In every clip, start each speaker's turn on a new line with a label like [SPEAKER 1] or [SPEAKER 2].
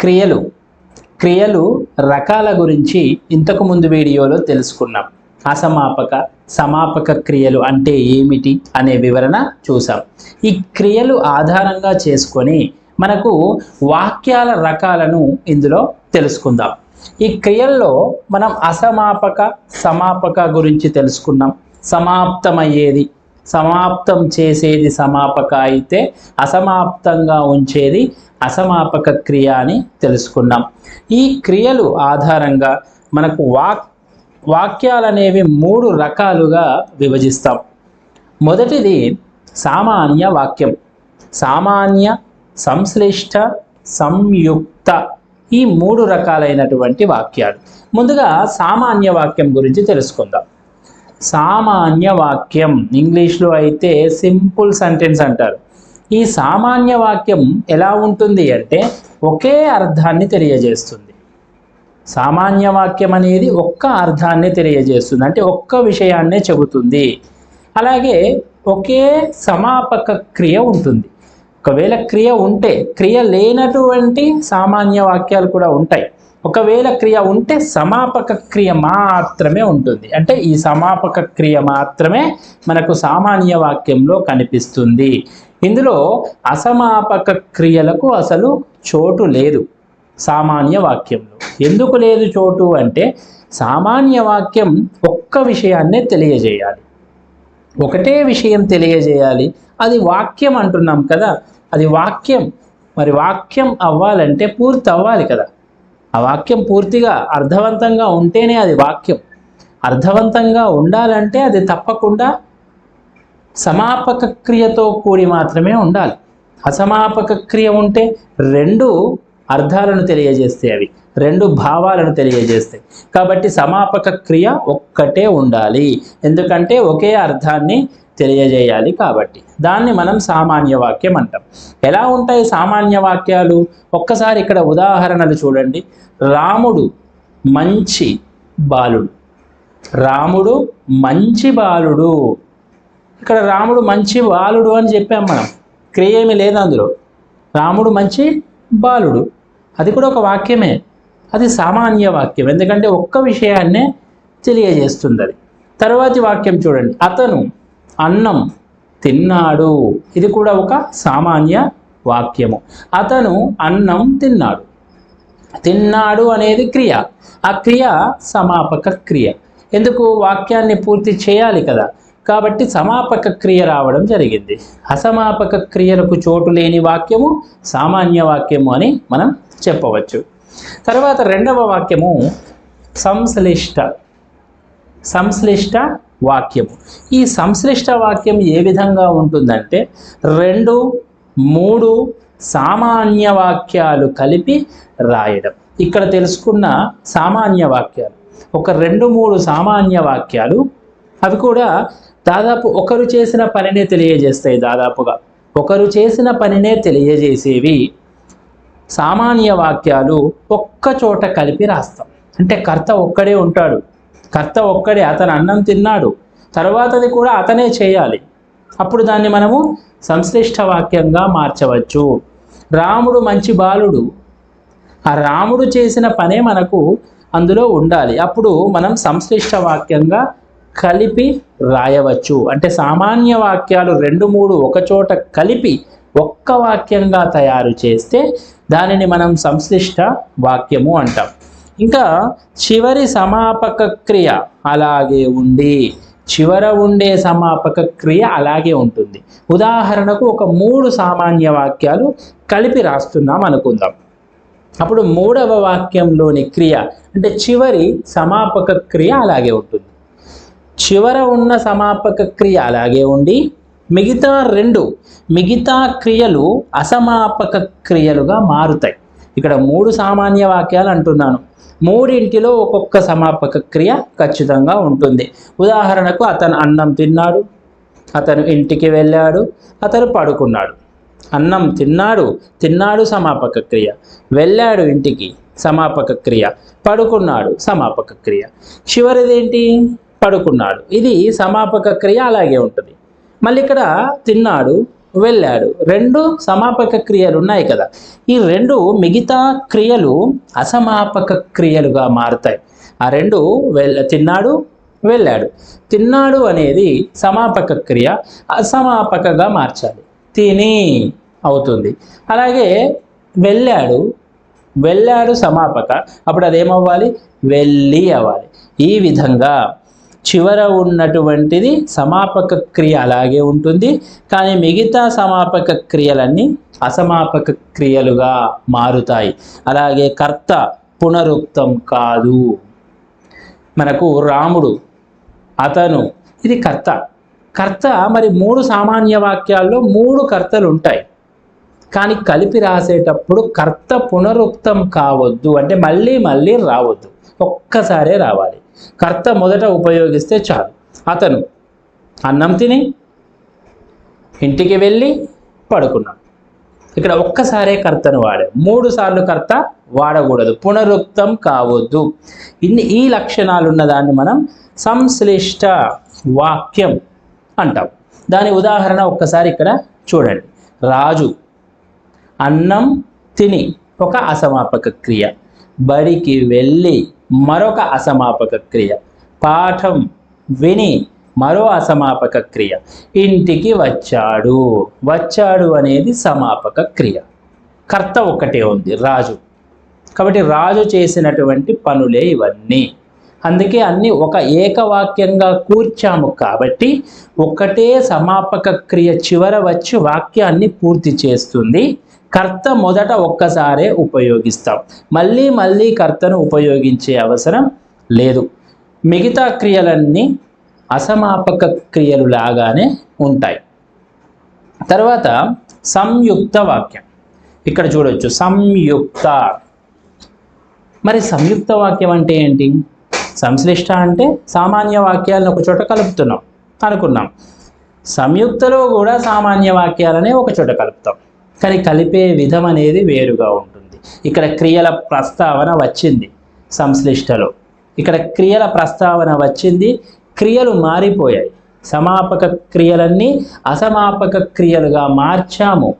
[SPEAKER 1] క్రియలు. క్రియలు రకాల గురించి ఇంతకుముందు వీడియోలో తెలుసుకున్నాం. అసమాపక సమాపక క్రియలు అంటే ఏమిటి అనే వివరణ చూసాం ఈ క్రియలు ఆధారంగా చేసుకొని మనకు వాక్యాల రకాలను ఇందులో తెలుసుకుందాం. ఈ క్రియల్లో మనం అసమాపక సమాపక గురించి తెలుసుకున్నాం. సమాప్తమయ్యేది సమాప్తం చేసేది సమాపక అయితే అసమాప్తంగా ఉంచేది అసమాపక క్రియ అని తెలుసుకున్నాం. ఈ క్రియలు ఆధారంగా మనకు వాక్ వాక్యాలు అనేవి మూడు రకాలుగా విభజిస్తాం. మొదటిది సామాన్య వాక్యం. సామాన్య సంశ్లిష్ట సంయుక్త ఈ మూడు రకాలైనటువంటి వాక్యాలు. ముందుగా సామాన్య వాక్యం గురించి తెలుసుకుందాం. సామాన్య వాక్యం ఇంగ్లీష్లో అయితే సింపుల్ సెంటెన్స్ అంటారు. ఈ సామాన్య వాక్యం ఎలా ఉంటుంది అంటే ఒకే అర్థాన్ని తెలియజేస్తుంది. సామాన్య వాక్యం అనేది ఒక్క అర్థాన్ని తెలియజేస్తుంది. అంటే ఒక్క విషయాన్నే చెబుతుంది. అలాగే ఒకే సమాపక క్రియ ఉంటుంది. ఒకవేళ క్రియ ఉంటే క్రియ లేనటువంటి సామాన్య వాక్యాలు కూడా ఉంటాయి. ఒకవేళ క్రియ ఉంటే సమాపక క్రియ మాత్రమే ఉంటుంది. అంటే ఈ సమాపక క్రియ మాత్రమే మనకు సామాన్య వాక్యంలో కనిపిస్తుంది. ఇందులో అసమాపక క్రియలకు అసలు చోటు లేదు సామాన్య వాక్యంలో. ఎందుకు లేదు చోటు అంటే సామాన్య వాక్యం ఒక్క విషయాన్నే తెలియజేయాలి. ఒకటే విషయం తెలియజేయాలి. అది వాక్యం అంటున్నాం కదా. అది వాక్యం. మరి వాక్యం అవ్వాలంటే పూర్తి అవ్వాలి కదా. ఆ వాక్యం పూర్తిగా అర్థవంతంగా ఉంటేనే అది వాక్యం. అర్థవంతంగా ఉండాలంటే అది తప్పకుండా సమాపక క్రియతో కూడి మాత్రమే ఉండాలి. అసమాపక క్రియ ఉంటే రెండు అర్థాలను తెలియజేస్తాయి అవి. రెండు భావాలను తెలియజేస్తాయి. కాబట్టి సమాపక క్రియ ఒక్కటే ఉండాలి. ఎందుకంటే ఒకే అర్థాన్ని తెలియజేయాలి కాబట్టి. దాన్ని మనం సామాన్య వాక్యం అంటాం. ఎలా ఉంటాయి సామాన్య వాక్యాలు? ఒక్కసారి ఇక్కడ ఉదాహరణలు చూడండి. రాముడు మంచి బాలుడు. రాముడు మంచి బాలుడు. ఇక్కడ రాముడు మంచి బాలుడు అని చెప్పాం మనం. క్రియ ఏమి లేదు అందులో. రాముడు మంచి బాలుడు. అది కూడా ఒక వాక్యమే. అది సామాన్య వాక్యం. ఎందుకంటే ఒక్క విషయాన్నే తెలియజేస్తుంది అది తర్వాతి వాక్యం చూడండి. అతను అన్నం తిన్నాడు. ఇది కూడా ఒక సామాన్య వాక్యము. అతను అన్నం తిన్నాడు. తిన్నాడు అనేది క్రియ. ఆ క్రియ సమాపక క్రియ. ఎందుకు? వాక్యాన్ని పూర్తి చేయాలి కదా. కాబట్టి సమాపక క్రియ రావడం జరిగింది. అసమాపక క్రియలకు చోటు లేని వాక్యము సామాన్య వాక్యము అని మనం చెప్పవచ్చు. తర్వాత రెండవ వాక్యము సంశ్లిష్ట సంశ్లిష్ట వాక్యము. ఈ సంశ్లిష్ట వాక్యం ఏ విధంగా ఉంటుందంటే రెండు మూడు సామాన్య వాక్యాలు కలిపి రాయడం. ఇక్కడ తెలుసుకున్న సామాన్య వాక్యాలు. ఒక రెండు మూడు సామాన్య వాక్యాలు అవి కూడా దాదాపు ఒకరు చేసిన పనినే తెలియజేస్తాయి దాదాపుగా. ఒకరు చేసిన పనినే తెలియజేసేవి సామాన్య వాక్యాలు ఒక్క చోట కలిపి రాస్తాం. అంటే కర్త ఒక్కడే ఉంటాడు. కర్త ఒక్కడే అతను అన్నం తిన్నాడు. తర్వాతది కూడా అతనే చేయాలి. అప్పుడు దాన్ని మనము సంశ్లిష్ట వాక్యంగా మార్చవచ్చు. రాముడు మంచి బాలుడు. ఆ రాముడు చేసిన పనే మనకు అందులో ఉండాలి. అప్పుడు మనం సంశ్లిష్ట వాక్యంగా కలిపి రాయవచ్చు. అంటే సామాన్య వాక్యాలు రెండు మూడు ఒకచోట కలిపి ఒక్క వాక్యంగా తయారు చేస్తే దానిని మనం సంశ్లిష్ట వాక్యము అంటాం. ఇంకా చివరి సమాపక క్రియ అలాగే ఉండి చివర ఉండే సమాపక క్రియ అలాగే ఉంటుంది. ఉదాహరణకు ఒక మూడు సామాన్య వాక్యాలు కలిపి రాస్తున్నాం అనుకుందాం. అప్పుడు మూడవ వాక్యంలోని క్రియ అంటే చివరి సమాపక క్రియ అలాగే ఉంటుంది. చివర ఉన్న సమాపక క్రియ అలాగే ఉండి మిగతా రెండు మిగతా క్రియలు అసమాపక క్రియలుగా మారుతాయి. ఇక్కడ మూడు సామాన్య వాక్యాలు అంటున్నాను. మూడింటిలో ఒక్కొక్క సమాపక క్రియ ఖచ్చితంగా ఉంటుంది. ఉదాహరణకు అతను అన్నం తిన్నాడు అతను ఇంటికి వెళ్ళాడు అతను పడుకున్నాడు. అన్నం తిన్నాడు తిన్నాడు సమాపక క్రియ. వెళ్ళాడు ఇంటికి సమాపక క్రియ. పడుకున్నాడు సమాపక క్రియ. చివరిదేంటి పడుకున్నాడు. ఇది సమాపక క్రియ అలాగే ఉంటుంది. మళ్ళీ ఇక్కడ తిన్నాడు వెళ్ళాడు. రెండు సమాపక క్రియలు ఉన్నాయి కదా. ఈ రెండు మిగతా క్రియలు అసమాపక క్రియలుగా మారుతాయి. ఆ రెండు వెళ్ళ తిన్నాడు వెళ్ళాడు. తిన్నాడు అనేది సమాపక క్రియ అసమాపకగా మార్చాలి. తిని అవుతుంది. అలాగే వెళ్ళాడు వెళ్ళాడు సమాపక. అప్పుడు అదేమవ్వాలి? వెళ్ళి అవ్వాలి. ఈ విధంగా చివర ఉన్నటువంటిది సమాపక క్రియ అలాగే ఉంటుంది. కానీ మిగతా సమాపక క్రియలన్నీ అసమాపక క్రియలుగా మారుతాయి. అలాగే కర్త పునరుక్తం కాదు. మనకు రాముడు అతను ఇది కర్త. కర్త మరి మూడు సామాన్య వాక్యాల్లో మూడు కర్తలు ఉంటాయి. కానీ కలిపి రాసేటప్పుడు కర్త పునరుక్తం కావద్దు. అంటే మళ్ళీ మళ్ళీ రావద్దు. ఒక్కసారే రావాలి. కర్త మొదట ఉపయోగిస్తే చాలు. అతను అన్నం తిని ఇంటికి వెళ్ళి పడుకున్నాడు. ఇక్కడ ఒక్కసారే కర్తను వాడే మూడు సార్లు కర్త వాడకూడదు. పునరుక్తం కావద్దు. ఇన్ని ఈ లక్షణాలు ఉన్న దాన్ని మనం సంశ్లిష్ట వాక్యం అంటాం. దాని ఉదాహరణ ఒక్కసారి ఇక్కడ చూడండి. రాజు అన్నం తిని ఒక అసమాపక క్రియ. బడికి వెళ్ళి మరొక అసమాపక క్రియ. పాఠం విని మరో అసమాపక క్రియ. ఇంటికి వచ్చాడు. వచ్చాడు అనేది సమాపక క్రియ. కర్త ఒక్కటే ఉంది రాజు. కాబట్టి రాజు చేసినటువంటి పనులే ఇవన్నీ. అందుకే అన్ని ఒక ఏకవాక్యంగా కూర్చాము కాబట్టి ఒకటే సమాపక క్రియ చివర వచ్చి వాక్యాన్ని పూర్తి చేస్తుంది. కర్త మొదట ఒక్కసారే ఉపయోగిస్తాం. మళ్ళీ మళ్ళీ కర్తను ఉపయోగించే అవసరం లేదు. మిగతా క్రియలన్నీ అసమాపక క్రియలు లాగానే ఉంటాయి. తర్వాత సంయుక్త వాక్యం. ఇక్కడ చూడొచ్చు. సంయుక్త. మరి సంయుక్త వాక్యం అంటే ఏంటి? సంశ్లిష్ట అంటే సామాన్య వాక్యాలను ఒక చోట కలుపుతున్నాం అనుకున్నాం. సంయుక్తలో కూడా సామాన్య వాక్యాలనే ఒక చోట కలుపుతాం. కానీ కలిపే విధం అనేది వేరుగా ఉంటుంది. ఇక్కడ క్రియల ప్రస్తావన వచ్చింది సంశ్లిష్టలో. ఇక్కడ క్రియల ప్రస్తావన వచ్చింది క్రియలు మారిపోయాయి. సమాపక క్రియలన్నీ అసమాపక క్రియలుగా మార్చాము.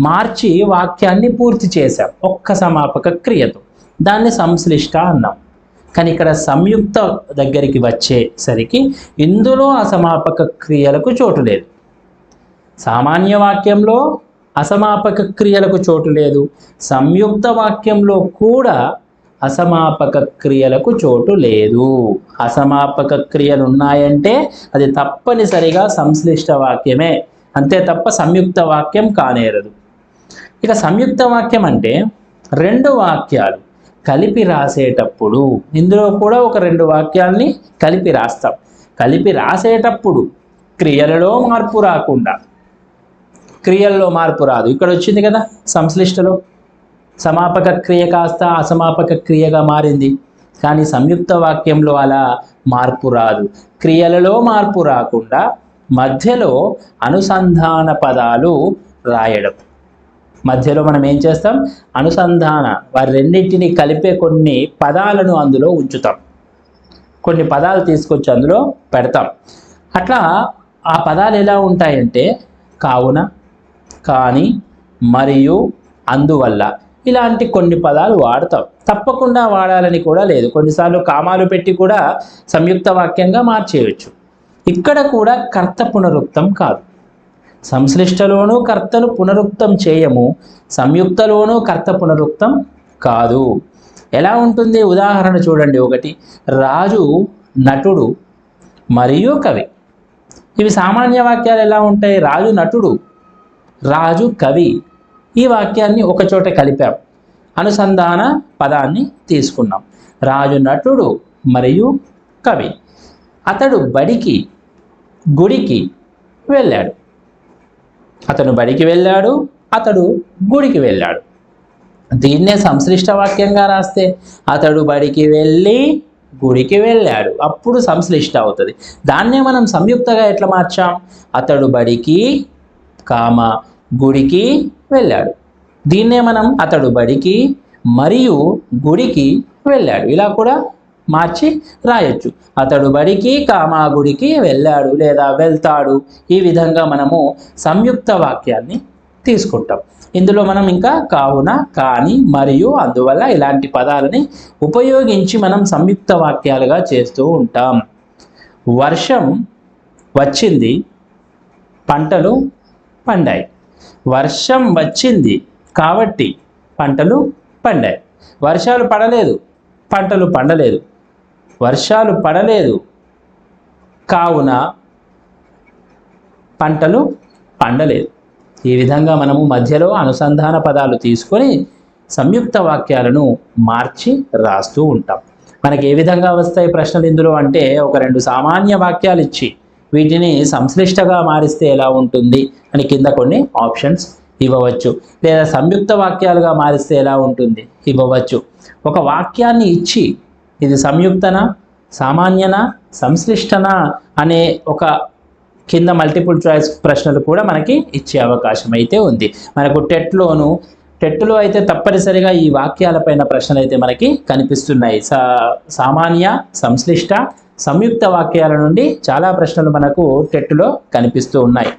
[SPEAKER 1] మార్చి వాక్యాన్ని పూర్తి చేశాం ఒక్క సమాపక క్రియతో. దాన్ని సంశ్లిష్ట అన్నాం. కానీ ఇక్కడ సంయుక్త దగ్గరికి వచ్చేసరికి ఇందులో అసమాపక క్రియలకు చోటు లేదు. సామాన్య వాక్యంలో అసమాపక క్రియలకు చోటు లేదు. సంయుక్త వాక్యంలో కూడా అసమాపక క్రియలకు చోటు లేదు. అసమాపక క్రియలు ఉన్నాయంటే అది తప్పనిసరిగా సంశ్లిష్ట వాక్యమే. అంతే తప్ప సంయుక్త వాక్యం కానేరదు. ఇక సంయుక్త వాక్యం అంటే రెండు వాక్యాలు కలిపి రాసేటప్పుడు. ఇందులో కూడా ఒక రెండు వాక్యాల్ని కలిపి రాస్తాం. కలిపి రాసేటప్పుడు క్రియలలో మార్పు రాకుండా క్రియల్లో మార్పు రాదు. ఇక్కడ వచ్చింది కదా సంశ్లిష్టలో. సమాపక క్రియ కాస్త అసమాపక క్రియగా మారింది. కానీ సంయుక్త వాక్యంలో అలా మార్పు రాదు. క్రియలలో మార్పు రాకుండా మధ్యలో అనుసంధాన పదాలు రాయడం. మధ్యలో మనం ఏం చేస్తాం? అనుసంధాన వారి రెండింటిని కలిపే కొన్ని పదాలను అందులో ఉంచుతాం. కొన్ని పదాలు తీసుకొచ్చి అందులో పెడతాం. అట్లా ఆ పదాలు ఎలా ఉంటాయంటే కావున కానీ మరియు అందువల్ల ఇలాంటి కొన్ని పదాలు వాడతాం. తప్పకుండా వాడాలని కూడా లేదు. కొన్నిసార్లు కామాలు పెట్టి కూడా సంయుక్త వాక్యంగా మార్చేయవచ్చు ఇక్కడ కూడా కర్త పునరుక్తం కాదు. సంశ్లిష్టలోనూ కర్తను పునరుక్తం చేయము సంయుక్తలోనూ కర్త పునరుక్తం కాదు. ఎలా ఉంటుంది? ఉదాహరణ చూడండి ఒకటి. రాజు నటుడు మరియు కవి. ఇవి సామాన్య వాక్యాలు ఎలా ఉంటాయి? రాజు నటుడు. రాజు కవి. ఈ వాక్యాన్ని ఒకచోట కలిపాం. అనుసంధాన పదాన్ని తీసుకున్నాం. రాజు నటుడు మరియు కవి. అతడు బడికి గుడికి వెళ్ళాడు. అతను బడికి వెళ్ళాడు అతడు గుడికి వెళ్ళాడు. దీన్నే సంశ్లిష్ట వాక్యంగా రాస్తే అతడు బడికి వెళ్ళి గుడికి వెళ్ళాడు. అప్పుడు సంశ్లిష్ట అవుతుంది. దాన్నే మనం సంయుక్తగా ఎట్లా మార్చాం? అతడు బడికి కామ గుడికి వెళ్ళాడు. దీన్నే మనం అతడు బడికి మరియు గుడికి వెళ్ళాడు. ఇలా కూడా మార్చి రాయొచ్చు. అతడు బడికి కామా గుడికి వెళ్ళాడు లేదా వెళ్తాడు. ఈ విధంగా మనము సంయుక్త వాక్యాన్ని తీసుకుంటాం. ఇందులో మనం ఇంకా కావున కానీ మరియు అందువల్ల ఇలాంటి పదాలని ఉపయోగించి మనం సంయుక్త వాక్యాలుగా చేస్తూ ఉంటాం. వర్షం వచ్చింది పంటలు పండాయి. వర్షం వచ్చింది కాబట్టి పంటలు పండాయి. వర్షాలు పడలేదు పంటలు పండలేదు. వర్షాలు పడలేదు కావున పంటలు పండలేదు. ఈ విధంగా మనము మధ్యలో అనుసంధాన పదాలు తీసుకొని సంయుక్త వాక్యాలను మార్చి రాస్తూ ఉంటాం. మనకి ఏ విధంగా వస్తాయి ప్రశ్నలు ఇందులో అంటే ఒక రెండు సామాన్య వాక్యాలు ఇచ్చి వీటిని సంశ్లిష్టగా మారిస్తే ఎలా ఉంటుంది అని కింద కొన్ని ఆప్షన్స్ ఇవ్వవచ్చు. లేదా సంయుక్త వాక్యాలుగా మారిస్తే ఎలా ఉంటుంది ఇవ్వవచ్చు. ఒక వాక్యాన్ని ఇచ్చి ఇది సంయుక్తన సామాన్యన సంశ్లిష్టన అనే ఒక కింద మల్టిపుల్ చాయిస్ ప్రశ్నలు కూడా మనకి ఇచ్చే అవకాశం అయితే ఉంది. మనకు టెట్లోను టెట్లో అయితే తప్పనిసరిగా ఈ వాక్యాలపైన ప్రశ్నలు అయితే మనకి కనిపిస్తున్నాయి. సా సామాన్య సంశ్లిష్ట సంయుక్త వాక్యాల నుండి చాలా ప్రశ్నలు మనకు టెట్లో కనిపిస్తూ ఉన్నాయి.